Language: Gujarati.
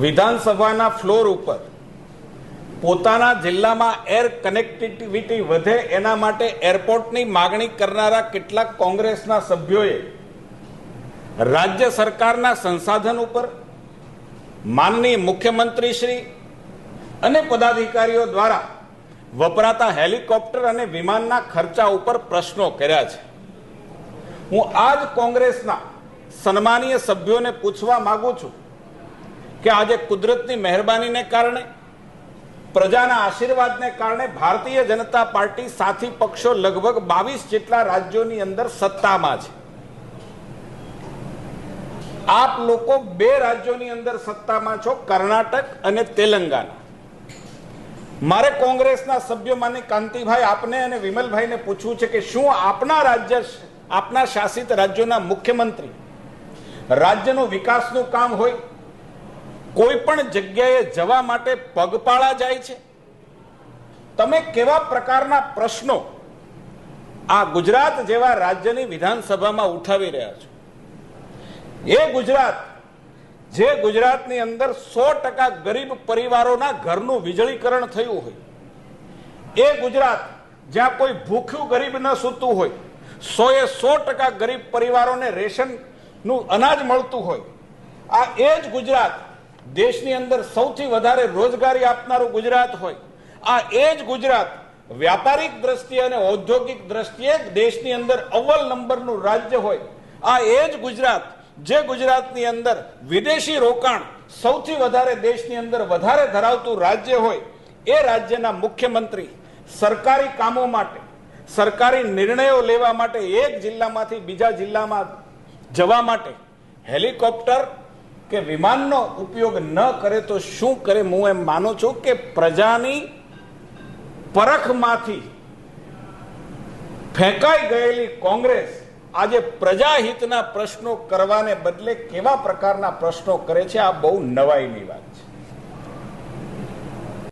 વિધાનસભાના ફ્લોર ઉપર પોતાના જિલ્લામાં એર કનેક્ટિવિટી વધે એના માટે એરપોર્ટની માગણી કરનારા કેટલાક કોંગ્રેસના સભ્યોએ રાજ્ય સરકારના સંસાધન ઉપર માનનીય મુખ્યમંત્રી શ્રી અને પદાધિકારીઓ દ્વારા વપરાતા હેલિકોપ્ટર અને વિમાનના ખર્ચા ઉપર પ્રશ્નો કર્યા છે. હું આજ કોંગ્રેસના સન્માનીય સભ્યોને પૂછવા માંગુ છું કે આજે કુદરતની મહેરબાનીને કારણે, પ્રજાના આશીર્વાદને કારણે ભારતીય જનતા પાર્ટી સાથી પક્ષો લગભગ બાવીસ જેટલા રાજ્યોની અંદર સત્તામાં છે. આપ લોકો બે રાજ્યોની અંદર સત્તામાં છો, કર્ણાટક અને તેલંગાના. મારે કોંગ્રેસના સભ્યો કાંતિભાઈ આપને અને વિમલભાઈને પૂછવું છે કે શું આપના રાજ્ય, આપના શાસિત રાજ્યોના મુખ્યમંત્રી રાજ્યનું વિકાસનું કામ હોય કોઈ પણ જગ્યાએ જવા માટે પગપાળા જાય છે? તમે કેવા પ્રકારના પ્રશ્નો આ ગુજરાત જેવા રાજ્યની વિધાનસભામાં ઉઠાવી રહ્યા છો? એ ગુજરાત, જે ગુજરાતની અંદર સો ટકા ગરીબ પરિવારોના ઘરનું વીજળીકરણ થયું હોય, એ ગુજરાત જ્યાં કોઈ ભૂખ્યું ગરીબ ન સૂતું હોય સો એ સો ટકા ગરીબ પરિવારોને રેશનનું અનાજ મળતું હોય, આ એ જ ગુજરાત દેશની અંદર સૌથી વધારે રોજગારી આપનારું ગુજરાત હોય. આ એ જ ગુજરાત વ્યાપારિક દ્રષ્ટિએ અને ઔદ્યોગિક દ્રષ્ટિએ દેશની અંદર અવ્વલ નંબરનું રાજ્ય હોય. આ એ જ ગુજરાત જે ગુજરાતની અંદર વિદેશી રોકાણ સૌથી વધારે દેશની અંદર વધારે ધરાવતું રાજ્ય હોય, એ રાજ્યના મુખ્યમંત્રી સરકારી કામો માટે, સરકારી નિર્ણયો લેવા માટે એક જિલ્લામાંથી બીજા જિલ્લામાં જવા માટે હેલિકોપ્ટર કે વિમાનનો ઉપયોગ ન કરે તો શું કરે? હું એમ માનું છું કે પ્રજાની પરખમાંથી ફેંકાઈ ગયેલી કોંગ્રેસ આજે પ્રજાહિતના પ્રશ્નો કરવાને બદલે કેવા પ્રકારના પ્રશ્નો કરે છે? આ બહુ નવાઈની વાત.